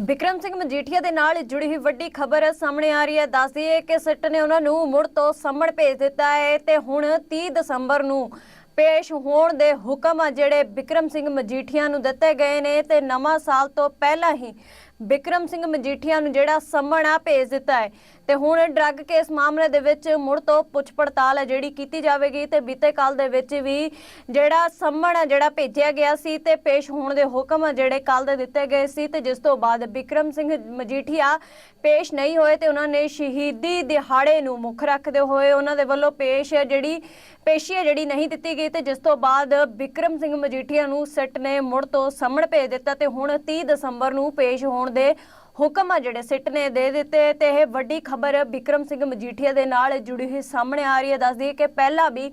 ਵਿਕਰਮ ਸਿੰਘ ਮਜੀਠੀਆ ਦੇ ਨਾਲ ਜੁੜੀ ਹੋਈ ਵੱਡੀ ਖਬਰ ਸਾਹਮਣੇ ਆ ਰਹੀ ਹੈ। ਦੱਸਦੀ ਹੈ ਕਿ ਸਿੱਟ ਨੇ ਉਹਨਾਂ ਨੂੰ ਮੁੜ ਤੋਂ ਸੰਮਣ ਭੇਜ ਦਿੱਤਾ ਹੈ ਤੇ ਹੁਣ 30 ਦਸੰਬਰ ਨੂੰ ਪੇਸ਼ ਹੋਣ ਦੇ ਹੁਕਮ ਆ ਜਿਹੜੇ ਵਿਕਰਮ ਸਿੰਘ ਮਜੀਠੀਆ ਨੂੰ ਦਿੱਤੇ ਗਏ ਨੇ ਤੇ ਨਵਾਂ ਸਾਲ ਤੋਂ ਪਹਿਲਾਂ ਹੀ ਵਿਕਰਮ ਸਿੰਘ ਮਜੀਠੀਆ ਨੂੰ ਜਿਹੜਾ ਸੰਮਣ ਆ ਭੇਜ ਦਿੱਤਾ ਹੈ। ਤੇ ਹੁਣ ਡਰੱਗ ਕੇਸ ਮਾਮਲੇ ਦੇ ਵਿੱਚ ਮੁੜ ਤੋਂ ਪੁੱਛ ਪੜਤਾਲ ਹੈ ਜਿਹੜੀ ਕੀਤੀ ਜਾਵੇਗੀ ਤੇ ਬੀਤੇ ਕੱਲ ਦੇ ਵਿੱਚ ਵੀ ਜਿਹੜਾ ਸੰਮਣ ਆ ਜਿਹੜਾ ਭੇਜਿਆ ਗਿਆ ਸੀ ਤੇ ਪੇਸ਼ ਹੋਣ ਦੇ ਹੁਕਮ ਆ ਜਿਹੜੇ ਕੱਲ ਦੇ ਦਿੱਤੇ ਗਏ ਸੀ ਤੇ ਜਿਸ ਤੋਂ ਬਾਅਦ ਵਿਕਰਮ ਸਿੰਘ ਮਜੀਠੀਆ ਪੇਸ਼ ਨਹੀਂ ਹੋਏ ਤੇ ਉਹਨਾਂ ਨੇ ਸ਼ਹੀਦੀ ਦਿਹਾੜੇ ਨੂੰ ਮੁੱਖ ਰੱਖਦੇ ਹੋਏ ਉਹਨਾਂ ਦੇ ਵੱਲੋਂ ਪੇਸ਼ ਜਿਹੜੀ, ਪੇਸ਼ੀ ਹੈ ਜਿਹੜੀ ਨਹੀਂ ਦਿੱਤੀ ਗਈ ਤੇ ਜਿਸ ਤੋਂ ਬਾਅਦ ਵਿਕਰਮ ਸਿੰਘ ਮਜੀਠੀਆ ਨੂੰ ਸਿੱਟ ਨੇ ਮੁੜ ਤੋਂ ਸੰਮਣ ਭੇਜ ਦਿੱਤਾ ਤੇ ਹੁਣ 30 ਦਸੰਬਰ ਨੂੰ ਪੇਸ਼ ਹੋਣ ਦੇ ਹੁਕਮ ਆ ਜਿਹੜੇ ਸਿੱਟ ਨੇ ਦੇ ਦਿੱਤੇ ਤੇ ਇਹ ਵੱਡੀ ਖਬਰ ਵਿਕਰਮ ਸਿੰਘ ਮਜੀਠੀਆ ਦੇ ਨਾਲ ਜੁੜੀ ਹੋਈ ਸਾਹਮਣੇ ਆ ਰਹੀ ਹੈ। ਦੱਸਦੀ ਹੈ ਕਿ ਪਹਿਲਾਂ ਵੀ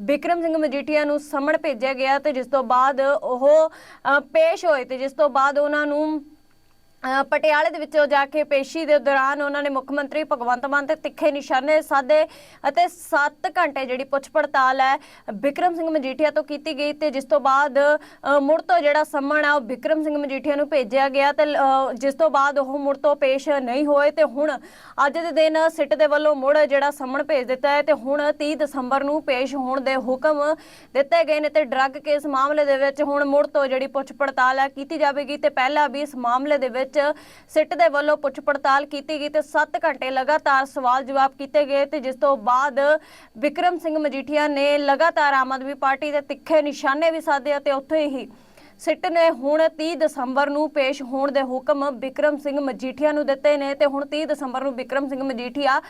ਵਿਕਰਮ ਸਿੰਘ ਮਜੀਠੀਆ ਨੂੰ ਸਮਣ ਭੇਜਿਆ ਗਿਆ ਤੇ ਜਿਸ ਤੋਂ ਬਾਅਦ ਉਹ ਪੇਸ਼ ਹੋਏ ਤੇ ਜਿਸ ਤੋਂ ਬਾਅਦ ਉਹਨਾਂ ਨੂੰ ਪਟਿਆਲੇ ਦੇ ਵਿੱਚੋਂ ਜਾ ਕੇ ਪੇਸ਼ੀ ਦੇ ਦੌਰਾਨ ਉਹਨਾਂ ਨੇ ਮੁੱਖ ਮੰਤਰੀ ਭਗਵੰਤ ਮਾਨ ਤੇ ਤਿੱਖੇ ਨਿਸ਼ਾਨੇ ਸਾਧੇ ਅਤੇ 7 ਘੰਟੇ ਜਿਹੜੀ ਪੁੱਛ ਪੜਤਾਲ ਹੈ ਵਿਕਰਮ ਸਿੰਘ ਮਜੀਠੀਆ ਤੋਂ ਕੀਤੀ ਗਈ ਤੇ ਜਿਸ ਤੋਂ ਬਾਅਦ ਮੁੜ ਤੋਂ ਜਿਹੜਾ ਸੰਮਣ ਆ ਉਹ ਵਿਕਰਮ ਸਿੰਘ ਮਜੀਠੀਆ ਨੂੰ ਭੇਜਿਆ ਗਿਆ ਤੇ ਜਿਸ ਤੋਂ ਬਾਅਦ ਉਹ ਮੁੜ ਤੋਂ ਪੇਸ਼ ਨਹੀਂ ਹੋਏ ਤੇ ਹੁਣ ਅੱਜ ਦੇ ਦਿਨ ਸਿੱਟ ਦੇ ਵੱਲੋਂ ਮੁੜ ਜਿਹੜਾ ਸੰਮਣ ਭੇਜ ਦਿੱਤਾ ਹੈ ਤੇ ਹੁਣ 30 ਦਸੰਬਰ ਨੂੰ ਪੇਸ਼ ਹੋਣ ਦੇ ਹੁਕਮ ਦਿੱਤੇ ਗਏ ਨੇ ਤੇ ਡਰੱਗ ਕੇਸ ਮਾਮਲੇ ਦੇ ਵਿੱਚ ਹੁਣ ਮੁੜ ਤੋਂ ਜਿਹੜੀ ਪੁੱਛ ਪੜਤਾਲ ਹੈ, ਕੀਤੀ ਜਾਵੇਗੀ ਤੇ ਪਹਿਲਾਂ ਵੀ ਇਸ ਮਾਮਲੇ ਦੇ ਵਿੱਚ ਸਿੱਟ ਦੇ ਵੱਲੋਂ ਪੁੱਛ ਪੜਤਾਲ ਕੀਤੀ ਗਈ ਤੇ 7 ਘੰਟੇ ਲਗਾਤਾਰ ਸਵਾਲ ਜਵਾਬ ਕੀਤੇ ਗਏ ਤੇ ਜਿਸ ਤੋਂ ਬਾਅਦ ਵਿਕਰਮ ਸਿੰਘ ਮਜੀਠੀਆ ਨੇ ਲਗਾਤਾਰ ਆਮ ਆਦਮੀ ਪਾਰਟੀ ਦੇ ਤਿੱਖੇ ਨਿਸ਼ਾਨੇ ਵੀ ਸਾਧੇ ਅਤੇ ਉੱਥੇ ਹੀ ਸਿੱਟ ਨੇ ਹੁਣ 30 ਦਸੰਬਰ ਨੂੰ ਪੇਸ਼ ਹੋਣ ਦੇ ਹੁਕਮ ਵਿਕਰਮ ਸਿੰਘ ਮਜੀਠੀਆ ਨੂੰ ਦਿੱਤੇ ਨੇ ਤੇ ਹੁਣ 30 ਦਸੰਬਰ ਨੂੰ ਵਿਕਰਮ ਸਿੰਘ ਮਜੀਠੀਆ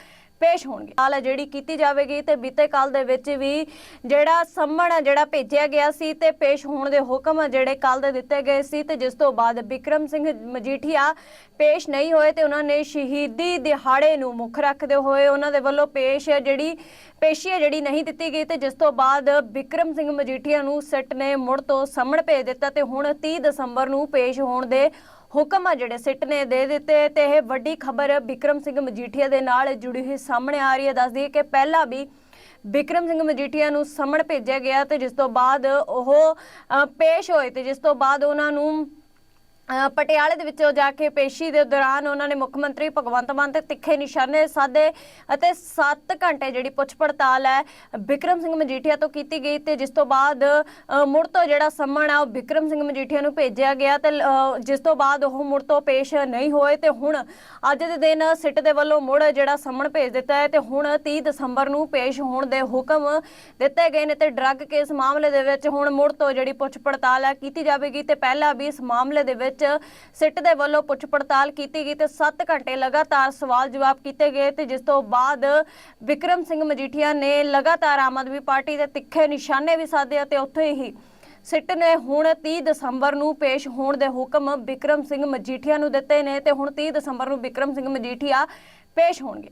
ਪੇਸ਼ ਹੋਣਗੇ। ਹਾਲ ਹੈ ਜਿਹੜੀ ਕੀਤੀ ਜਾਵੇਗੀ ਤੇ ਬੀਤੇ ਕੱਲ ਦੇ ਵਿੱਚ ਵੀ ਜਿਹੜਾ ਸੰਮਣ ਆ ਜਿਹੜਾ ਭੇਜਿਆ ਗਿਆ ਸੀ ਤੇ ਪੇਸ਼ ਹੋਣ ਦੇ ਹੁਕਮ ਜਿਹੜੇ ਕੱਲ ਦੇ ਦਿੱਤੇ ਗਏ ਸੀ ਤੇ ਜਿਸ ਤੋਂ ਬਾਅਦ ਵਿਕਰਮ ਸਿੰਘ ਮਜੀਠੀਆ ਪੇਸ਼ ਨਹੀਂ ਹੋਏ ਤੇ ਉਹਨਾਂ ਨੇ ਸ਼ਹੀਦੀ ਦਿਹਾੜੇ ਨੂੰ ਮੁੱਖ ਰੱਖਦੇ ਹੋਏ ਉਹਨਾਂ ਦੇ ਵੱਲੋਂ ਪੇਸ਼ ਹੈ ਜਿਹੜੀ, ਪੇਸ਼ੀ ਹੈ ਜਿਹੜੀ ਨਹੀਂ ਦਿੱਤੀ ਗਈ ਤੇ ਜਿਸ ਤੋਂ ਬਾਅਦ ਵਿਕਰਮ ਸਿੰਘ ਮਜੀਠੀਆ ਨੂੰ ਸਿੱਟ ਨੇ ਮੁੜ ਤੋਂ ਸੰਮਣ ਭੇਜ ਦਿੱਤਾ ਤੇ ਹੁਣ 30 ਦਸੰਬਰ ਨੂੰ ਪੇਸ਼ ਹੋਣ ਦੇ ਹੁਕਮ ਆ ਜਿਹੜੇ ਸਿੱਟ ਨੇ ਦੇ ਦਿੱਤੇ ਤੇ ਇਹ ਵੱਡੀ ਖਬਰ ਵਿਕਰਮ ਸਿੰਘ ਮਜੀਠੀਆ ਦੇ ਨਾਲ ਜੁੜੀ ਹੋਈ ਸਾਹਮਣੇ ਆ ਰਹੀ ਹੈ। ਦੱਸਦੀ ਹੈ ਕਿ ਪਹਿਲਾਂ ਵੀ ਵਿਕਰਮ ਸਿੰਘ ਮਜੀਠੀਆ ਨੂੰ ਸਮਣ ਭੇਜਿਆ ਗਿਆ ਤੇ ਜਿਸ ਤੋਂ ਬਾਅਦ ਉਹ ਪੇਸ਼ ਹੋਏ ਤੇ ਜਿਸ ਤੋਂ ਬਾਅਦ ਉਹਨਾਂ ਨੂੰ ਪਟਿਆਲੇ ਦੇ ਵਿੱਚੋਂ ਜਾ ਕੇ ਪੇਸ਼ੀ ਦੇ ਦੌਰਾਨ ਉਹਨਾਂ ਨੇ ਮੁੱਖ ਮੰਤਰੀ ਭਗਵੰਤ ਮਾਨ ਤੇ ਤਿੱਖੇ ਨਿਸ਼ਾਨੇ ਸਾਧੇ ਅਤੇ 7 ਘੰਟੇ ਜਿਹੜੀ ਪੁੱਛ ਪੜਤਾਲ ਹੈ ਵਿਕਰਮ ਸਿੰਘ ਮਜੀਠੀਆ ਤੋਂ ਕੀਤੀ ਗਈ ਤੇ ਜਿਸ ਤੋਂ ਬਾਅਦ ਮੁੜ ਤੋਂ ਜਿਹੜਾ ਸੰਮਣ ਆ ਉਹ ਵਿਕਰਮ ਸਿੰਘ ਮਜੀਠੀਆ ਨੂੰ ਭੇਜਿਆ ਗਿਆ ਤੇ ਜਿਸ ਤੋਂ ਬਾਅਦ ਉਹ ਮੁੜ ਤੋਂ ਪੇਸ਼ ਨਹੀਂ ਹੋਏ ਤੇ ਹੁਣ ਅੱਜ ਦੇ ਦਿਨ ਸਿੱਟ ਦੇ ਵੱਲੋਂ ਮੁੜ ਜਿਹੜਾ ਸੰਮਣ ਭੇਜ ਦਿੱਤਾ ਹੈ ਤੇ ਹੁਣ 30 ਦਸੰਬਰ ਨੂੰ ਪੇਸ਼ ਹੋਣ ਦੇ ਹੁਕਮ ਦਿੱਤੇ ਗਏ ਨੇ ਤੇ ਡਰੱਗ ਕੇਸ ਮਾਮਲੇ ਦੇ ਵਿੱਚ ਹੁਣ ਮੁੜ ਤੋਂ ਜਿਹੜੀ ਪੁੱਛ ਪੜਤਾਲ ਹੈ ਕੀਤੀ ਜਾਵੇਗੀ ਤੇ ਪਹਿਲਾਂ ਵੀ ਇਸ ਮਾਮਲੇ ਦੇ ਵਿੱਚ ਵਿੱਚ ਸਿੱਟ ਦੇ ਵੱਲੋਂ ਪੁੱਛ ਪੜਤਾਲ ਕੀਤੀ ਗਈ ਤੇ 7 ਘੰਟੇ ਲਗਾਤਾਰ ਸਵਾਲ ਜਵਾਬ ਕੀਤੇ ਗਏ ਤੇ ਜਿਸ ਤੋਂ ਬਾਅਦ ਵਿਕਰਮ ਸਿੰਘ ਮਜੀਠੀਆ ਨੇ ਲਗਾਤਾਰ ਆਮ ਆਦਮੀ ਪਾਰਟੀ ਦੇ ਤਿੱਖੇ ਨਿਸ਼ਾਨੇ ਵੀ ਸਾਧੇ ਅਤੇ ਉੱਥੇ ਹੀ ਸਿੱਟ ਨੇ ਹੁਣ 30 ਦਸੰਬਰ ਨੂੰ ਪੇਸ਼ ਹੋਣ ਦੇ ਹੁਕਮ ਵਿਕਰਮ ਸਿੰਘ ਮਜੀਠੀਆ ਨੂੰ ਦਿੱਤੇ ਨੇ ਤੇ ਹੁਣ 30 ਦਸੰਬਰ ਨੂੰ ਵਿਕਰਮ ਸਿੰਘ ਮਜੀਠੀਆ ਪੇਸ਼ ਹੋਣਗੇ।